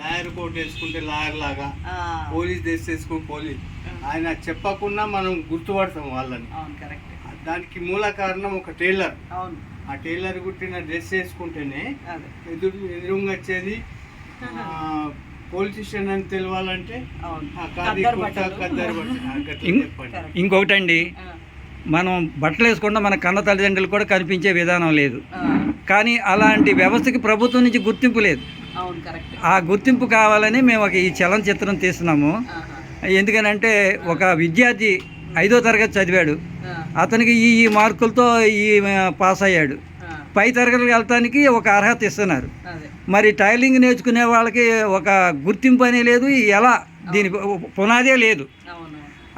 Lawyer coat వేసుకుంటే lawyer లాగా ఆ, పోలీస్ డ్రెస్ వేసుకుని పోలీస్ ఆయన చెప్పకుండా మనం గుర్తుపడతాం వాళ్ళని. అవును కరెక్ట్. దానికి మూల కారణం ఒక టైలర్. అవును. ఆ టైలర్ కుట్టిన డ్రెస్ వేసుకుంటేనే ఎదురు ఎదురుగా వచ్చేది పోలీస్ స్టేషన్ అని తెలవాలంటే అవును. ఆ. మనం బట్టలు వేసుకుంటే మన కన్న తల్లిదండ్రులు కూడా కనిపించే విధానం లేదు. కానీ అలాంటి వ్యవస్థకి ప్రభుత్వం నుంచి గుర్తింపు లేదు. ఆ గుర్తింపు కావాలని మేము ఒక ఈ చలనచిత్రం తీస్తున్నాము. ఆహా, ఎందుకనంటే ఒక విద్యార్థి ఐదో తరగతి చదివాడు. అతనికి ఈ ఈ మార్కులతో ఈ పాస్ అయ్యాడు. పై తరగతికి వెళ్తానికి ఒక అర్హత ఇస్తున్నారు. మరి టైలింగ్ నేర్చుకునే వాళ్ళకి ఒక గుర్తింపు అనే లేదు. ఎలా? దీని పునాదే లేదు.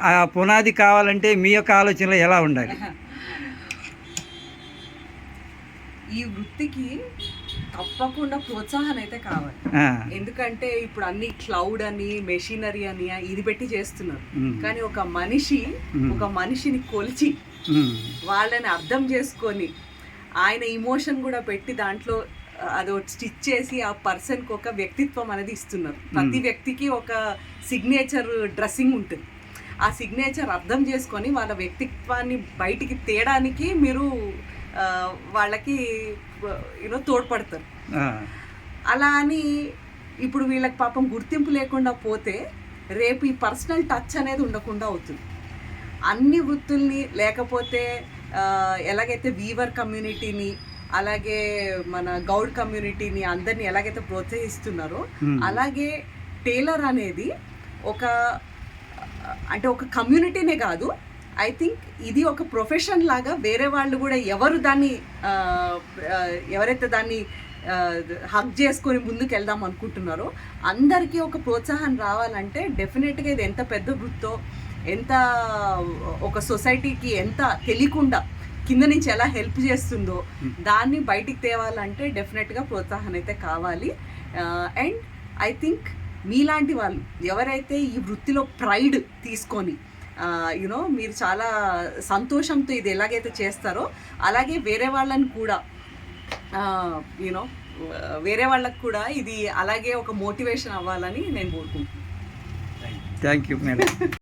ఆ పునాది కావాలంటే మీ యొక్క ఆలోచనలు ఎలా ఉండాలి? ఈ వృత్తికి తప్పకుండా ప్రోత్సాహం అయితే కావాలి. ఎందుకంటే ఇప్పుడు అన్ని క్లౌడ్ అని మెషినరీ అని ఇది పెట్టి చేస్తున్నారు. కానీ ఒక మనిషి. ఒక మనిషిని కొలిచి వాళ్ళని అర్థం చేసుకొని ఆయన ఇమోషన్ కూడా పెట్టి దాంట్లో అది స్టిచ్ చేసి ఆ పర్సన్కి ఒక వ్యక్తిత్వం అనేది ఇస్తున్నారు. ప్రతి వ్యక్తికి ఒక సిగ్నేచర్ డ్రెస్సింగ్ ఉంటుంది. ఆ సిగ్నేచర్ అర్థం చేసుకొని వాళ్ళ వ్యక్తిత్వాన్ని బయటికి తేయడానికి మీరు వాళ్ళకి యూనో తోడ్పడతారు. అలా అని ఇప్పుడు వీళ్ళకి పాపం గుర్తింపు లేకుండా పోతే రేపు ఈ పర్సనల్ టచ్ అనేది ఉండకుండా అవుతుంది. అన్ని వృత్తుల్ని లేకపోతే ఎలాగైతే వీవర్ కమ్యూనిటీని అలాగే మన గౌడ్ కమ్యూనిటీని అందరినీ ఎలాగైతే ప్రోత్సహిస్తున్నారో. అలాగే టైలర్ అనేది ఒక అంటే ఒక కమ్యూనిటీనే కాదు. ఐ థింక్ ఇది ఒక ప్రొఫెషన్ లాగా వేరే వాళ్ళు కూడా ఎవరు దాన్ని ఎవరైతే దాన్ని హక్ చేసుకొని ముందుకు వెళ్దాం అనుకుంటున్నారో అందరికీ ఒక ప్రోత్సాహం రావాలంటే డెఫినెట్గా ఇది ఎంత పెద్ద వృత్తో ఎంత ఒక సొసైటీకి ఎంత తెలియకుండా కింద నుంచి ఎలా హెల్ప్ చేస్తుందో దాన్ని బయటికి తేవాలంటే డెఫినెట్గా ప్రోత్సాహం అయితే కావాలి. అండ్ ఐ థింక్ మీలాంటి వాళ్ళు ఎవరైతే ఈ వృత్తిలో ప్రైడ్ తీసుకొని యునో మీరు చాలా సంతోషంతో ఇది ఎలాగైతే చేస్తారో అలాగే వేరే వాళ్ళని కూడా యూనో వేరే వాళ్ళకు కూడా ఇది అలాగే ఒక మోటివేషన్ అవ్వాలని నేను కోరుకుంటున్నాను. Thank you madam